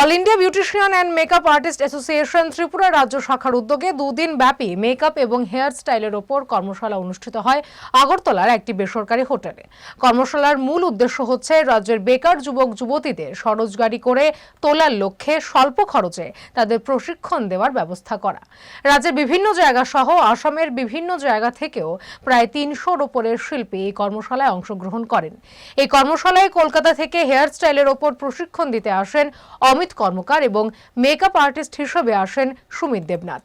All India beautician and makeup artist association Tripura রাজ্য শাখার উদ্যোগে দুদিন ব্যাপী মেকআপ এবং হেয়ার স্টাইলের ওপর কর্মশালা অনুষ্ঠিত হয় আগরতলার একটি বেসরকারি হোটেলে। কর্মশালার মূল উদ্দেশ্য হচ্ছে রাজ্যের বেকার যুবক, যুবতীদের স্বরোজগারি করে তোলার লক্ষ্যে স্বল্প খরচে তাদের প্রশিক্ষণ দেওয়ার ব্যবস্থা করা। রাজ্যের বিভিন্ন জায়গা সহ আসামের বিভিন্ন জায়গা থেকেও প্রায় তিনশোর ওপরের শিল্পী এই কর্মশালায় অংশগ্রহণ করেন। এই কর্মশালায় কলকাতা থেকে হেয়ার স্টাইলের ওপর প্রশিক্ষণ দিতে আসেন অমিত কর্মকার এবং মেকআপ আর্টিস্ট হিসেবে আসেন সুমিত দেবনাথ।